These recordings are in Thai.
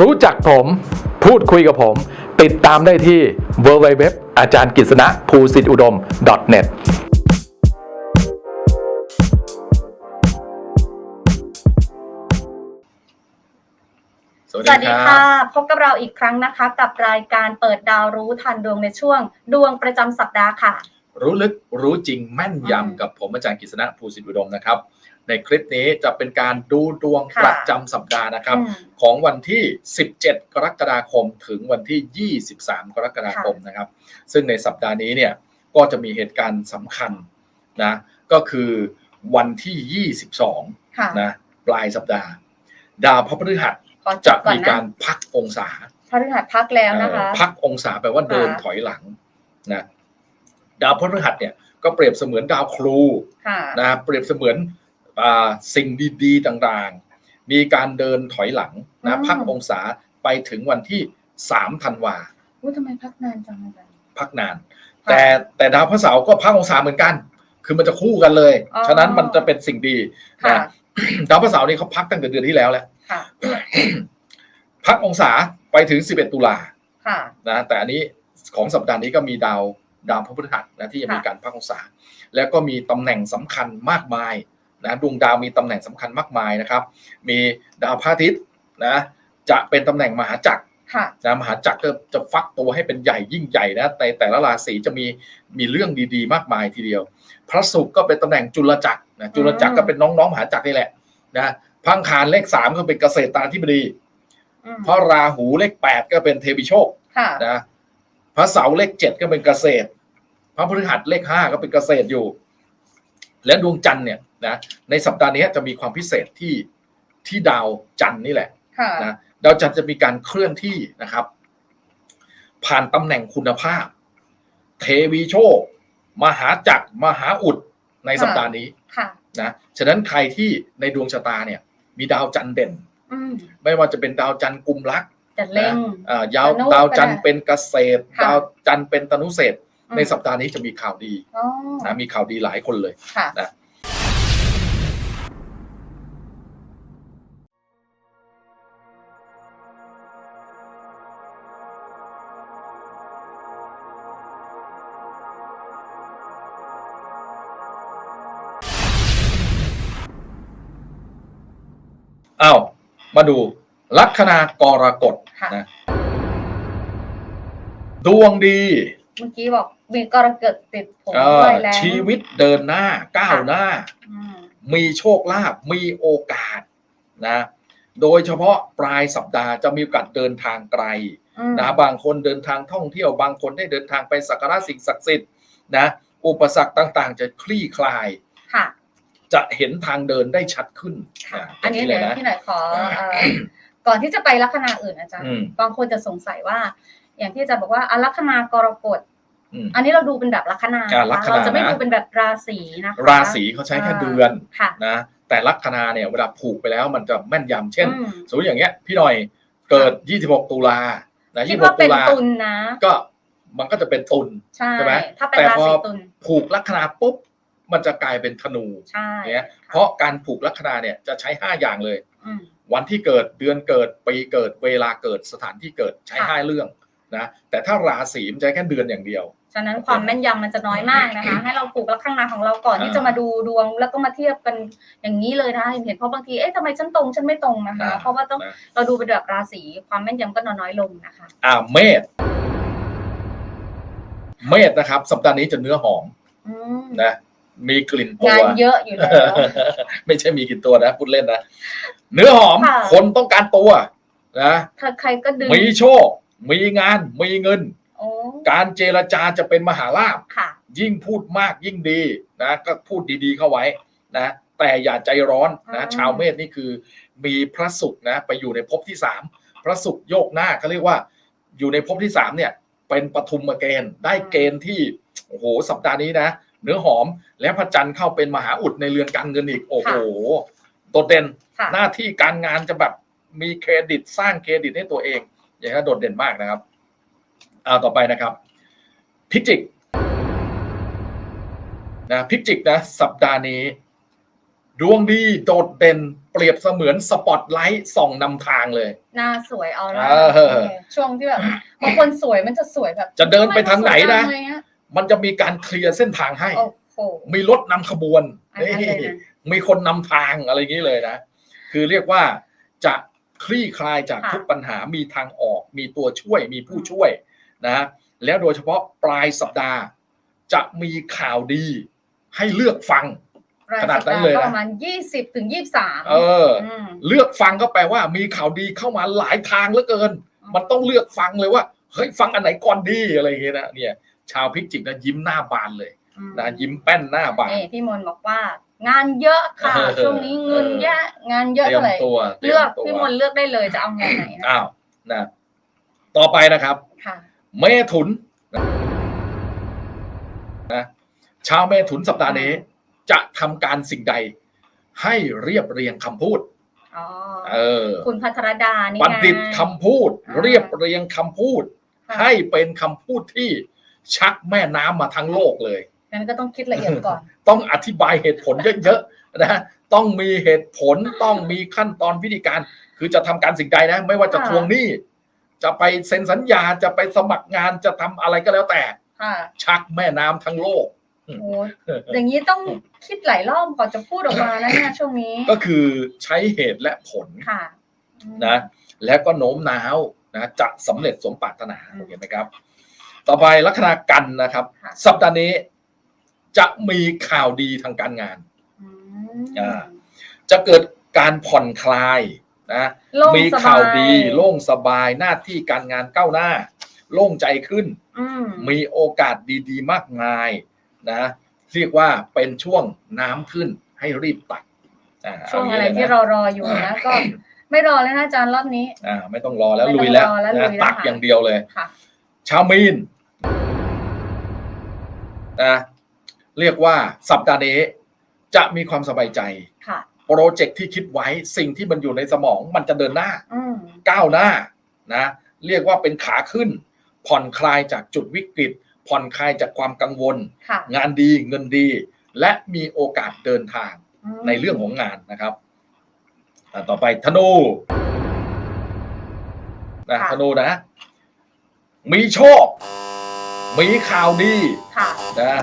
รู้จักผม พูดคุยกับผม ติดตามได้ที่ www อาจารย์กฤษณะภูสิทธิอุดม .net สวัสสวัสดีดีครัค่ะบพบกับเราอีกครั้งนะคะ กับรายการเปิดดาวรู้ทันดวงในช่วง ดวงประจำสัปดาห์ค่ะ รู้ลึกรู้จริงแม่นอืมยำกับผมอาจารย์กฤษณะภูสิทธิอุดมนะครับ ในคลิปนี้จะเป็นการดูดวงค่ะประจำสัปดาห์นะครับอืมของวันที่ 17 กรกฎาคมถึงวันที่ 23 กรกฎาคมนะครับ ซึ่งในสัปดาห์นี้เนี่ยก็จะมีเหตุการณ์สำคัญนะก็คือวันที่ 22ค่ะนะปลายสัปดาห์ ดาวพระพฤหัสขอจจะบก่อนมีนะการพักองศาพฤหัสพักแล้วนะคะเอ่อพักองศาแปลว่าเดินค่ะถอยหลังนะดาวพฤหัสเนี่ยก็เปรียบเสมือนดาวครูค่ะนะเปรียบเสมือนอ่า สิ่งดีๆต่างๆ มีการเดินถอยหลังนะพักองศาไปถึงวันที่3ธันวาอุ้ยทำไมพักนานจังเลยพักนานค่ะแต่แต่ดาวพระเสาร์ก็พักองศาเหมือนกัน คือมันจะคู่กันเลยอ๋อฉะนั้นมันจะเป็นสิ่งดีค่ะนะดาวพระเสาร์นี่เขาพักตั้งแต่เดือนที่แล้วแหละค่ะพักองศาไปถึง 11 ตุลาค่ะนะแต่อันนี้ของสัปดาห์นี้ก็มีดาวดาวพระพฤหัสนะที่จะมีค่ะการพักองศา แล้วก็มีตำแหน่งสำคัญมากมาย นะดวงดาวมีตำแหน่งสำคัญมากมายนะครับ มีดาวพระอาทิตย์นะจะเป็นตำแหน่งมหาจักรค่ะนะมหาจักรก็จะฟักตัวให้เป็นใหญ่ยิ่งใหญ่นะแต่แต่ละราศีจะมีมีเรื่องดีๆ มากมายทีเดียว พระศุกร์ก็เป็นตำแหน่งจุลจักรนะจุลจักรก็เป็นน้องๆมหาจักรนี่แหละนะพังคารเลขสามก็เป็นเกษตรตาธิบดีอืมเพราะราหูเลขแปดก็เป็นเทวิโชคค่ะนะพระเสาร์เลขเจ็ดก็เป็นเกษตร พระพฤหัสเลขห้าก็เป็นเกษตรอยู่ และดวงจันทร์เนี่ย นะในสัปดาห์นี้จะมีความพิเศษที่ที่ดาวจันทร์นี่แหละค่ะนะดาวจันทร์จะมีการเคลื่อนที่นะครับ ผ่านตำแหน่งคุณภาพ เทวีโชค มหาจักรมหาอุดในสัปดาห์นี้ค่ะนะฉะนั้นใครที่ในดวงชะตาเนี่ย มีดาวจันทร์เด่นอืมไม่ว่าจะเป็นดาวจันทร์กุมรักจะเล่งอ่ายาวตนุดาวจันทร์ก็ได้เป็นเกษตรค่ะดาวจันทร์เป็นตนุเศรษฐ์อืมในสัปดาห์นี้จะมีข่าวดีอ๋อนะมีข่าวดีหลายคนเลยค่ะนะ อ้าวมาดูลัคนากรกฎค่ะ นะดวงดีเมื่อกี้บอกมีกรกฎติดผมเอ่ด้อวยแล้วชีวิตเดินหน้าก้าวหน้า อืมมีโชคลาภมีโอกาสนะโดยเฉพาะปลายสัปดาห์จะมีโอกาสเดินทางไกล อืมนะบางคนเดินทางท่องเที่ยว บางคนได้เดินทางไปสักการะสิ่งศักดิ์สิทธิ์นะอุปสรรคต่างๆ จะคลี่คลาย ค่ะ จะเห็นทางเดินได้ชัดขึ้นค่ะะอันนี้ตรงเดี๋ยวนะพี่หน่อยขอเอ่อก่อนที่จะไปลัคนาอื่นอาจารย์ อืมบางคนจะสงสัยว่า อย่างที่อาจารย์บอกว่าอะลัคนากรกฎ อืม อันนี้เราดูเป็นแบบลัคนาอ่าลัคนา เราจะไม่นะดูเป็นแบบราศีนะคะราศีเขาใช้แค่เดือนค่ะนะแต่ลัคนาเนี่ยเวลาผูกไปแล้วมันจะแม่นยำเช่น อืมสมมติอย่างเงี้ยพี่หน่อยเกิด 26 ตุลานะคิดว่า26เป็ตุนลาตุลนะ ก็มันก็จะเป็นตุล ใช่ ใช่ไหมถ้าเป็นแต่ราพอ ศีตุล ผูกลัคนาปุ๊บ มันจะกลายเป็นธนูใช่เนี่ยค่เพราะการผูกลัคนาเนี่ยจะใช้5อย่างเลยอืมวันที่เกิดเดือนเกิดปีเกิดเวลาเกิดสถานที่เกิดใช้ค่ะ5เรื่องนะแต่ถ้าราศีมันใช้แค่เดือนอย่างเดียวฉะนั้นความแม่นยำมันจะน้อยมากนะคะ ให้เราปลูกลัคนาของเราก่อนอ่าที่จะมาดูดวงแล้วก็มาเทียบกันอย่างนี้เลยนะคะเห็นเห็นเพราะบางทีเอ๊ะทำไมฉันตรงฉันไม่ตรงนะคะ เพราะว่าต้องนะเราดูเป็นแบบราศีความแม่นยำก็น้อยลงนะคะอ่าเมษเมษนะครับ สัปดาห์นี้จะเนื้อหอมอืมนะ มีกลิ่นตัว งานเยอะอยู่แล้ว ไม่ใช่มีกลิ่นตัวนะพูดเล่นนะ เนื้อหอมค่ะ คนต้องการตัวนะถ้าใครก็ดึงมีโชค มีงาน มีเงิน โอ้การเจรจาจะเป็นมหาลาภค่ะ ยิ่งพูดมากยิ่งดีนะก็พูดดีๆเข้าไว้นะแต่อย่าใจร้อนนะอืมชาวเมษนี่คือ มีพระศุกร์นะไปอยู่ในภพที่สามพระศุกร์โยกหน้าเขาเรียกว่าอยู่ในภพที่สามเนี่ยเป็นปฐุมเกณฑ์ได้เกณฑ์ที่โอ้โหสัปดาห์นี้นะ เนื้อหอม และพระจันทร์เข้าเป็นมหาอุดในเรือนการเงินอีก โอ้โหโดดเด่นค่ะหน้าที่การงานจะแบบมีเครดิตสร้างเครดิตให้ตัวเอง อย่างนี้นโดดเด่นมากนะครับเอาต่อไปนะครับ พิจิกนะพิจิกนะสัปดาห์นี้ ดวงดีโดดเด่นเปรียบเสมือนสปอตไลท์ส่องนำทางเลย หน้าสวยเอาละเออช่วงที่แบบบางคนสวยมันจะสวยแบบ จะเดินไปทางไหนนะทำ มมัสวยจังเลยอมันจะมีการเคลียร์เส้นทางให้ โอ้โห มีรถนำขบวนอันนั้นเลยนะมีคนนำทางอะไรอย่างนี้เลยนะ คือเรียกว่าจะคลี่คลายจากค่ะ ทุกปัญหามีทางออก มีตัวช่วย มีผู้ช่วยนะแล้วโดยเฉพาะปลายสัปดาห์ จะมีข่าวดีให้เลือกฟังรายขนาสัดปนั้ดานห์เลยนะก็ประมาณยี่สิบถึงยี่สิบสามเออ มเลือกฟังก็แปลว่ามีข่าวดีเข้ามาหลายทางเหลือเกิน มันต้องเลือกฟังเลยว่าเฮ้ยฟังอันไหนก่อนดีอะไรอย่างเงี้ยนะเนี่ย ชาวพิจิกนะยิ้มหน้าบานเลยอืมนะยิ้มแป้นหน้าบานนี่พี่มนต์บอกว่างานเยอะค่ะเออช่วงนี้เงินเยอะงานเยอะเตรียเท่ามไหร่ตัวตรียเลือกตัวพี่มนต์เลือกได้เลยจะเอางานไหนนะอ้าวนะต่อไปนะครับค่ะเมถุนนะชาวเมถุนสัปดาห์นี้ จะทำการสิ่งใด ให้เรียบเรียงคำพูดอ๋อเออ คุณพัทรดานี่บัณฑิตไงคำพูดอ่าเรียบเรียงคำพูดค่ะให้เป็นคำพูดที่ ชักแม่น้ำมาทั้งโลกเลยงั้นก็ต้องคิดละเอียดก่อน ต้องอธิบายเหตุผลเยอะๆนะต้องมีเหตุผลต้องมีขั้นตอนวิธีการ คือจะทำการสิ่งใดนะ ไม่ว่าจะค่ะทวงหนี้จะไปเซ็นสัญญาจะไปสมัครงานจะทำอะไรก็แล้วแต่ค่ะชักแม่น้ำทั้งโลกโอ้อย่างนี้ต้องคิดหลายรอบก่อนจะพูดออกมานะเนี่ยช่วงนี้ ก็คือใช้เหตุและผลค่ะอืมนะแล้วก็โน้มน้าวนะจะสำเร็จสมปรารถนาอืมเห็นไหมครับ ต่อไปลัคนากันนะครับค่ะสัปดาห์นี้จะมีข่าวดีทางการงานอืมอ่าจะเกิดการผ่อนคลายนะโล่งมีสบยข่าวดีโล่งสบายหน้าที่การงานก้าวหน้า โล่งใจขึ้นอืมมีโอกาสดีๆ มากมายนะเรียกว่าเป็นช่วงน้ำขึ้นให้รีบตักอ่าช่วงเาอะไรย่างนี้ที่เลยนเรารออยู่นะก็ไม่รอแล้วนะอาจารย์รอบนี้ อ่า ไม่ต้องรอแล้วไม่ต้องลุยแล้วรอแล้วนะลุยแล้วตักค่ะอย่างเดียวเลยค่ะชาวมีน นะเรียกว่าสัปดาห์นี้จะมีความสบายใจค่ะโปรเจกต์ที่คิดไว้สิ่งที่มันอยู่ในสมองมันจะเดินหน้าอืมก้าวหน้านะเรียกว่าเป็นขาขึ้น ผ่อนคลายจากจุดวิกฤต ผ่อนคลายจากความกังวลค่ะงานดีเงินดี และมีโอกาสเดินทางอืมในเรื่องของงานนะครับอ่าต่อไปธนูนะธนูนะ มีโชค มีข่าวดีค่ะ นะ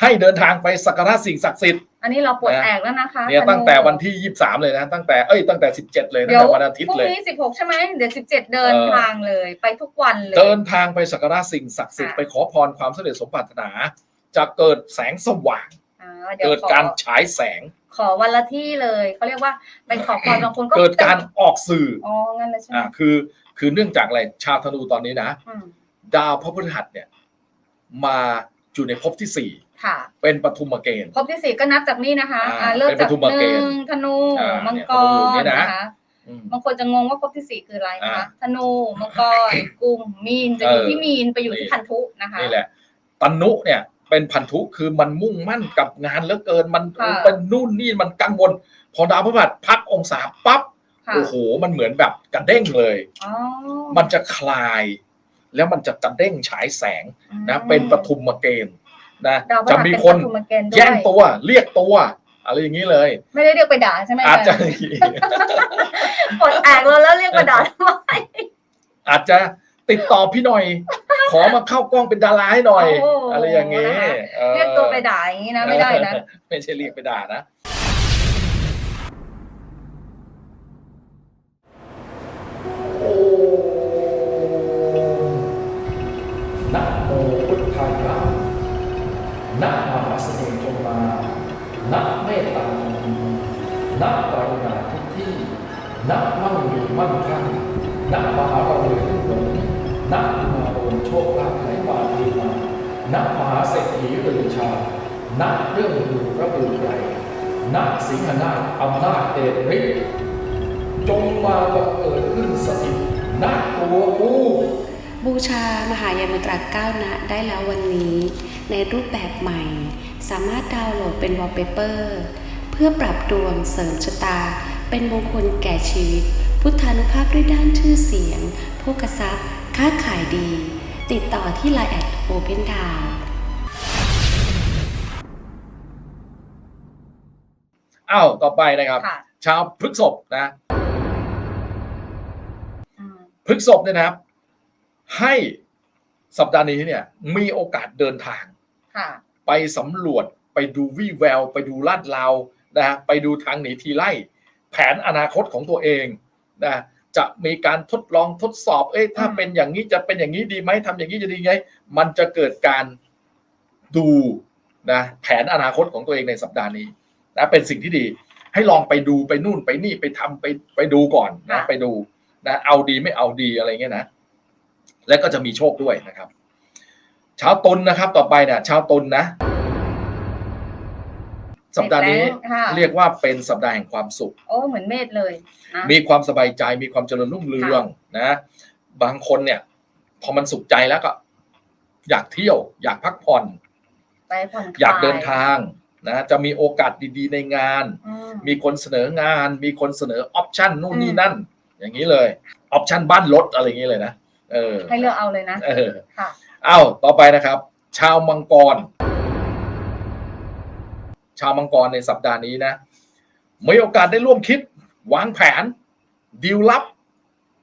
ให้เดินทางไปสักการะสิ่งศักดิ์สิทธิ์อันนี้เราปวดนะแอกแล้วนะคะเนี่ยธตั้งแต่วันที่ยี่สามเลยนะ ตั้งแต่เอ้ยตั้งแต่สิบเจ็ดเลยตั้เดี๋งยวแต่วันอาทิตพรุ่ย์งเลยนี้สิบหกใช่ไหมเดี๋ยวสิบเจ็ดเดินเออทางเลย ไปทุกวันเลย เดินทางไปสักการะสิ่งศักดิ์สิทธิ์ค่ะไปขอพรความสำเร็จสมปรารถนา จะเกิดแสงสว่างอ่าเดี๋ยวเกิดขอการฉายแสง ขอวันละที่เลยเขาเรียกว่าไปขอพรบางคนก็เกิดการออกสื่ออ๋องั้นเลยใช่ไหมอ่าคือคือเนื่องจากอะไรชาวธนูตอนนี้นะอืม ดาวพระพฤหัสเนี่ย มาอยู่ในภพที่สี่ค่ะ เป็นปฐุมเกณฑ์ครบที่สี่ก็นับจากนี่นะคะอ่าอ่าเริ่มจากเป็นปฐมหเกนึ่ณฑ์งธนูอ่ามังเนี่ยกธนูอยู่รนี่นะนะคะอืมบางคนจะงงว่าครบที่สี่คืออะไรนะอ่าคะธนูมังกรกุมมีนจะอยู่เออที่มีนไปอยู่นี่ที่พันธุนะคะนี่แหละตันุเนี่ยเป็นพันธุคือมันมุ่งมั่นกับงานเหลือเกินมันค่ะเป็นนู่นนี่มันกังวลพอดาวพฤหัสพักองศาปั๊บค่ะโอ้โห มันเหมือนแบบกระเด้งเลยอ๋อมันจะคลาย แล้วมันจะกระเด้งฉายแสงนะอืมเป็นปฐุมเกณฑ์นะดาวพฤจะหัสมีเป็นคนปฐุมเกณฑ์ด้วยแย่งตัวเรียกตัวอะไรอย่างนี้เลย ไม่ได้เรียกไปด่าใช่ไหมอาจจะรย์ปลดแอกเราแล้วเรียกไปด่าทำไมอาจจะติดต่อพี่หน่อย ขอมาเข้ากล้องเป็นดาราให้หน่อยโอ้อะไรอย่างนี้นะคะออเรียกตัวไปด่าอย่างนี้นะไม่ได้นะไม่ใช่เรียกไปด่านะ นะเมตตานะกรุณาทุกที่นะมั่งมีมั่งคั่งนะมหาเราเลยทุกหลงนะมาโอนโชคลาภไหลมาเทมานะมหาเศรษฐีลือชานะเรื่องดูระบือไกลนะสิงหนาถอำนาจเดชฤทธิ์จงมาบังเกิดขึ้นสถิตณตัวกู บูชามหายามตราก้าวนะได้แล้ววันนี้ ในรูปแบบใหม่ สามารถดาวน์โหลดเป็นวอลเปเปอร์เพื่อปรับดวงเสริมชะตา เป็นมงคลแก่ชีวิต พุทธานุภาพด้วยด้านชื่อเสียงโภกทรัพย์ ค้าขายดี ติดต่อที่ Line แอดโอเพนดาวอ้าวต่อไปนะครับ ค่ะ ชาวพฤษภนะอืมพฤษภเนี่ยนะครับ ให้สัปดาห์นี้เนี่ย มีโอกาสเดินทาง ค่ะ ไปสำรวจไปดูวี่แวว ไปดูลาดราวนะไปดูทางหนีทีไล่ แผนอนาคตของตัวเองนะจะมีการทดลองทดสอบ เอ้ยถ้าอืมเป็นอย่างนี้จะเป็นอย่างนี้ดีไหมทำอย่างนี้จะดีไง มันจะเกิดการดูนะแผนอนาคตของตัวเองในสัปดาห์นี้นะเป็นสิ่งที่ดี ให้ลองไปดูไปนู่นไปนี่ไปทำไปไปดูก่อนนะ ไปดูนะเอาดีไม่เอาดีอะไรเงี้ยนะ และก็จะมีโชคด้วยนะครับ ชาวตุลนะครับ ต่อไปเนี่ยชาวตุลนะสัปดาห์นี้เสร็จแล้วค่ะเรียกว่าเป็นสัปดาห์แห่งความสุข โอ้เหมือนเมธเลยนะมีความสบายใจมีความเจริญรุ่งเรืองนะ บางคนเนี่ย พอมันสุขใจแล้วก็ อยากเที่ยว อยากพักผ่อนไปผ่อนคลายอยากเดินทางนะจะมีโอกาสดีๆในงานอืมมีคนเสนองาน มีคนเสนอออปชันนู่นนี่อืมนั่น อย่างนี้เลยออปชันบ้านรถอะไรอย่างนี้เลยนะ เออ ให้เลือกเอาเลยนะเออ ค่ะอ้าวต่อไปนะครับ ชาวมังกร ชาวมังกรในสัปดาห์นี้นะมีโอกาสได้ร่วมคิด วางแผนดีลลับ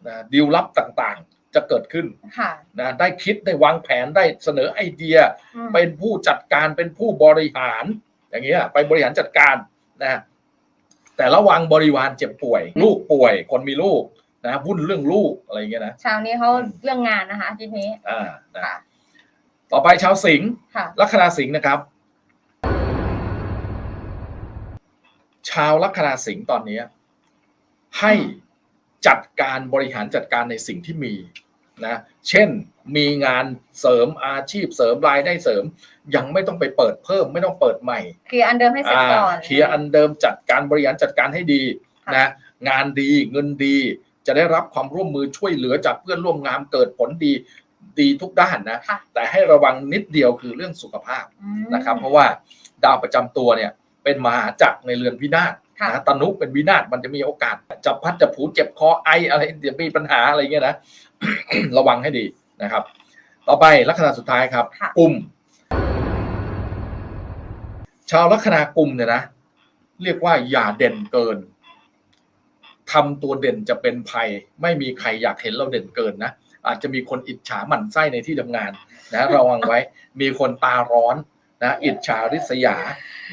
นะดีลลับต่างๆ จะเกิดขึ้นค่ะ นะได้คิดได้วางแผนได้เสนอไอเดีย อืมเป็นผู้จัดการเป็นผู้บริหาร อย่างเงี้ยไปบริหารจัดการนะแต่ระวังบริวารเจ็บป่วย ลูกป่วย คนมีลูก นะวุ่นเรื่องลูกอะไรอย่างเงี้ยนะเช้านี้เขาอืมเรื่องงานนะคะอาทีนี้อ่านะค่ะต่อไปชาวสิงห์ค่ะลัคนาสิงห์นะครับ ชาวลัคนาสิงห์ตอนนี้ให้จัดการบริหารจัดการในสิ่งที่มีนะเช่นมีงานเสริมอาชีพเสริมรายได้เสริม ยังไม่ต้องไปเปิดเพิ่มไม่ต้องเปิดใหม่เคลียร์อันเดิมให้เสร็จก่อนอ่าเคลียร์อันเดิมจัดการบริหารจัดการให้ดีค่ะนะงานดีเงินดี จะได้รับความร่วมมือช่วยเหลือจากเพื่อนร่วมงานเกิดผลดีดีทุกด้านนะค่ะแต่ให้ระวังนิดเดียวคือเรื่องสุขภาพอืมนะครับ เพราะว่าดาวประจำตัวเนี่ยเป็นมหาจักรในเรือนวินาศค่ะนะตนุเป็นวินาศมันจะมีโอกาสจะพัดจะผูเจ็บคอไออะไรเดี๋ยวมีปัญหาอะไรเงี้ยนะระวังให้ดีนะครับ ต่อไปลัคนาสุดท้ายครับค่ะกลุ่ม ชาวลัคนากลุ่มเนี่ยนะเรียกว่าอย่าเด่นเกิน ทำตัวเด่นจะเป็นภัย ไม่มีใครอยากเห็นเราเด่นเกินนะ อาจจะมีคนอิจฉาหมั่นไส้ในที่ทำงานนะระวังไว้มีคนตาร้อนนะอิจฉาริษยา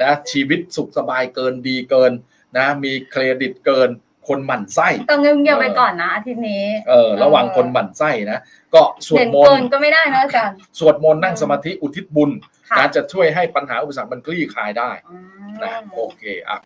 นะชีวิตสุขสบายเกินดีเกินนะมีเครดิตเกินคนหมั่นไส้ต้องเงียบๆเออไปก่อนนะอาทิตย์นี้เออระวังคนหมั่นไส้นะก็สวดเด่นมเกินนต์ก็ไม่ได้นะอาจารย์สวดมนต์นั่งสมาธิอุทิศบุญค่ะนะจะช่วยให้ปัญหาอุปสรรคมันคลี่คลายได้อืมนะโอเคอะ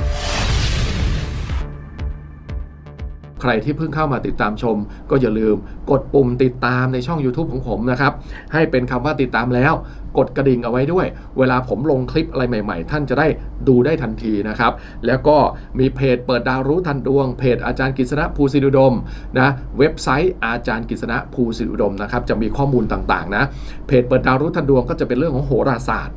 ใครที่เพิ่งเข้ามาติดตามชม ก็อย่าลืมกดปุ่มติดตามในช่อง YouTube ของผมนะครับ ให้เป็นคำว่าติดตามแล้ว กดกระดิ่งเอาไว้ด้วย เวลาผมลงคลิปอะไรใหม่ๆ ท่านจะได้ดูได้ทันทีนะครับ แล้วก็มีเพจเปิดดาวรู้ทันดวง เพจอาจารย์กฤษณะภูสิรุดมนะเว็บไซต์อาจารย์กฤษณะภูสิรุดมนะครับจะมีข้อมูลต่างๆนะเพจเปิดดาวรู้ทันดวงก็จะเป็นเรื่องของโหราศาสตร์